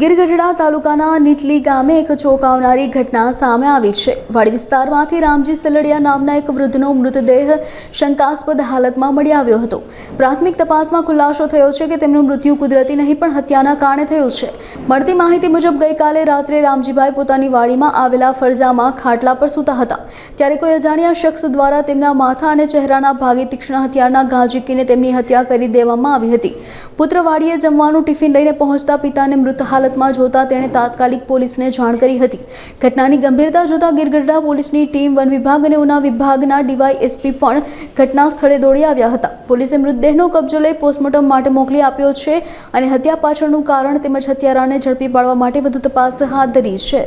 ગીરગઢડા તાલુકાના નીતલી ગામે એક ચોંકાવનારી ઘટના સામે આવી છે. વાડી વિસ્તારમાંથી રામજી સલડિયા નામના એક વૃદ્ધનો મૃતદેહ શંકાસ્પદ હાલતમાં મળી આવ્યો હતો. પ્રાથમિક તપાસમાં ખુલાસો થયો છે કે તેમનું મૃત્યુ કુદરતી નહીં, પણ હત્યાના કારણે થયું છે. મળતી માહિતી મુજબ ગઈકાલે રાત્રે રામજીભાઈ પોતાની વાડીમાં આવેલા ફરજામાં ખાટલા પર સૂતા હતા. ત્યારે કોઈ અજાણ્યા શખ્સ દ્વારા તેમના માથા અને ચહેરાના ભાગે તીક્ષ્ણ હથિયારના ઘા ઝીકીને તેમની હત્યા કરી દેવામાં આવી હતી. પુત્ર વાડીએ જમવાનું ટિફિન લઈને પહોંચતા પિતાને મૃત હાલતમાં જોતા તેણે તાત્કાલિક પોલીસને જાણ કરી હતી. ઘટનાની ગંભીરતા જોતા ગીરગઢડા પોલીસની ટીમ વન વિભાગ અને ઉના વિભાગના ડીવાયએસપી પણ ઘટના સ્થળે દોડી આવ્યા હતા. પોલીસે મૃતદેહનો કબજો લઈ પોસ્ટમોર્ટમ માટે મોકલી આપ્યો છે અને હત્યા પાછળનું કારણ તેમજ હત્યારાને ઝડપી પાડવા માટે વધુ તપાસ હાથ ધરી છે.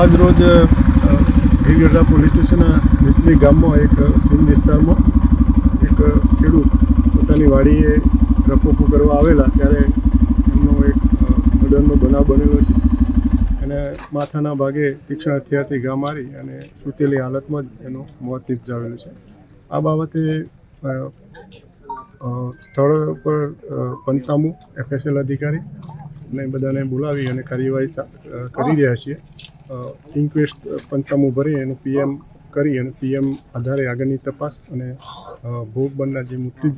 આજ ગીરગઢડા પોલીસ સ્ટેશનના નીચલી ગામમાં એક સીમ વિસ્તારમાં એક ખેડૂત પોતાની વાડીએ રખોપું કરવા આવેલા ત્યારે એમનો એક મર્ડરનો બનાવ બનેલો છે. અને માથાના ભાગે તીક્ષ્ણ હથિયારથી ઘા મારી અને સૂતેલી હાલતમાં જ એનું મોત નિપજાવેલું છે. આ બાબતે સ્થળ પર પંચામું એફએસએલ અધિકારી ને બધાને બોલાવી અને કાર્યવાહી કરી રહ્યા છીએ. ઇન્ક્વેસ્ટ પંચામું ભરી એનું પીએમ કરી અને પીએમ આધારે આગળની તપાસ અને ભોગ બનનાર જે મૃત્યુ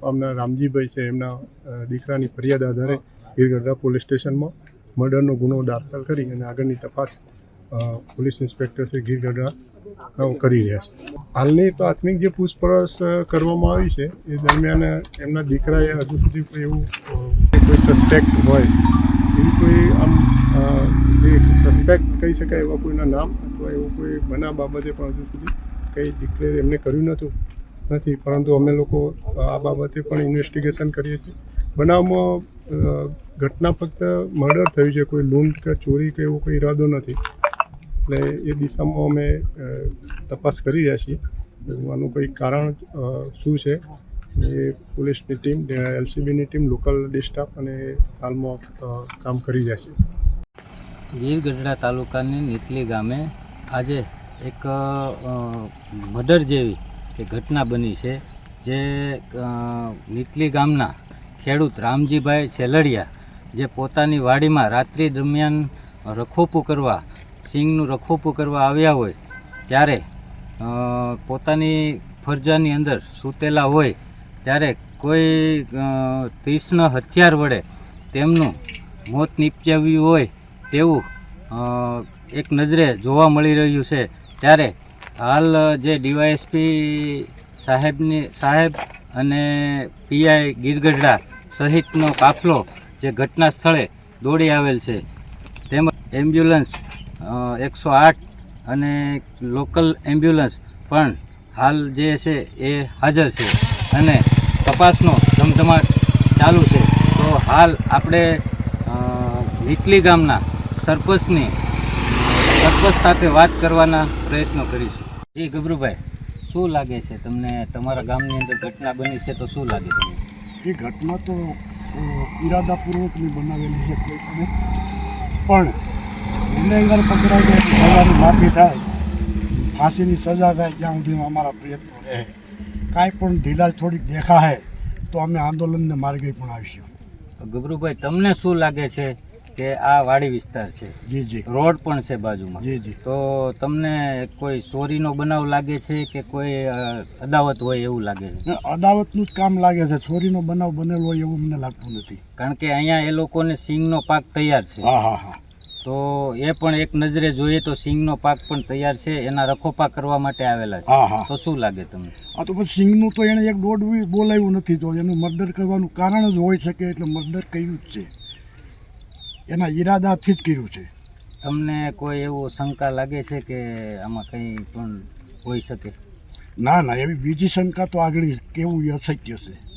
પામનાર રામજીભાઈ છે એમના દીકરાની ફરિયાદ આધારે ગીરગઢડા પોલીસ સ્ટેશનમાં મર્ડરનો ગુનો દાખલ કરી અને આગળની તપાસ પોલીસ ઇન્સ્પેક્ટર શ્રી ગીર ગઢડા કરી રહ્યા છે. હાલની પ્રાથમિક જે પૂછપરછ કરવામાં આવી છે, એ દરમિયાન એમના દીકરાએ હજુ સુધી કોઈ એવું કોઈ સસ્પેક્ટ હોય, એવી કોઈ આમ જે સસ્પેક્ટ કહી શકાય એવા કોઈના નામ અથવા એવું કોઈ બના બાબતે પણ હજુ સુધી કંઈ ડિક્લેર એમને કર્યું નહોતું નથી. પરંતુ અમે લોકો આ બાબતે પણ ઇન્વેસ્ટિગેશન કરીએ છીએ. બનાવમાં ઘટના ફક્ત મર્ડર થયું છે, કોઈ લૂંટ કે ચોરી કે એવો કોઈ ઈરાદો નથી. એટલે એ દિશામાં અમે તપાસ કરી રહ્યા છીએ. આનું કોઈ કારણ શું છે? એ પોલીસની ટીમ એલસીબીની ટીમ, લોકલ ડિસ્ટાફ અને હાલમાં કામ કરી રહ્યા છે. ગીર ગઢડા તાલુકાની નીતલી ગામે આજે એક મર્ડર જેવી એક ઘટના બની છે, જે નીતલી ગામના ખેડૂત રામજીભાઈ સેલડિયા જે પોતાની વાડીમાં રાત્રિ દરમિયાન રખોપું કરવા, સિંગનું રખોપું કરવા આવ્યા હોય, ત્યારે પોતાની ફરજાની અંદર સૂતેલા હોય, ત્યારે કોઈ તીક્ષ્ણ હથિયાર વડે તેમનું મોત નિપજાવ્યું હોય તેવું એક નજરે જોવા મળી રહ્યું છે. ત્યારે હાલ જે ડીવાયએસપી સાહેબની, સાહેબ અને પીઆઈ ગીરગઢડા સહિતનો કાફલો જે ઘટના સ્થળે દોડી આવેલ છે. તેમજ એમ્બ્યુલન્સ એકસો આઠ અને લોકલ એમ્બ્યુલન્સ પણ હાલ જે છે એ હાજર છે અને તપાસનો ધમધમાટ ચાલુ છે. તો હાલ આપણે નીકલી ગામના સરપંચની, સરપંચ સાથે વાત કરવાના પ્રયત્નો કરીશું. જી ગભરુભાઈ, શું લાગે છે તમને? તમારા ગામની અંદર ઘટના બની છે તો શું લાગે તમને? એ ઘટના તો ઈરાદાપૂર્વકની બનાવેલી છે કોઈ પણ પણ ગુનેગાર પકડાઈ જાય સજાની માફી થાય, ફાંસીની સજા થાય ત્યાં સુધીમાં અમારા પ્રયત્નો રહે. કાંઈ પણ ઢીલાશ થોડીક દેખાય તો અમે આંદોલનને માર્ગે પણ આવીશું. ગભરુભાઈ તમને શું લાગે છે? કે આ વાડી વિસ્તાર છે. જી જી. રોડ પણ છે બાજુમાં. જી જી. તો તમને કોઈ ચોરીનો બનાવ લાગે છે કે કોઈ અદાવત હોય એવું લાગે છે? અદાવતનું જ કામ લાગે છે. ચોરીનો બનાવ બનેલો હોય એવું મને લાગતું નથી. કારણ કે અહીંયા એ લોકોને સિંગનો પાક તૈયાર છે. હા હા હા. તો એ પણ એક નજરે જોઈએ તો સિંગનો પાક પણ તૈયાર છે. એના રખોપા કરવા માટે આવેલા છે. તો શું લાગે તમને? આ તો પછી સિંગનું તો એણે એક દોઢ બોલાવ્યું નથી તો એનું મર્ડર કરવાનું કારણ જ હોઈ શકે એટલે મર્ડર કર્યું જ છે. એના ઈરાદાથી જ કર્યું છે. તમને કોઈ એવું શંકા લાગે છે કે આમાં કંઈ પણ હોઈ શકે? ના ના એવી બીજી શંકા તો આગળ કેવું અશક્ય છે.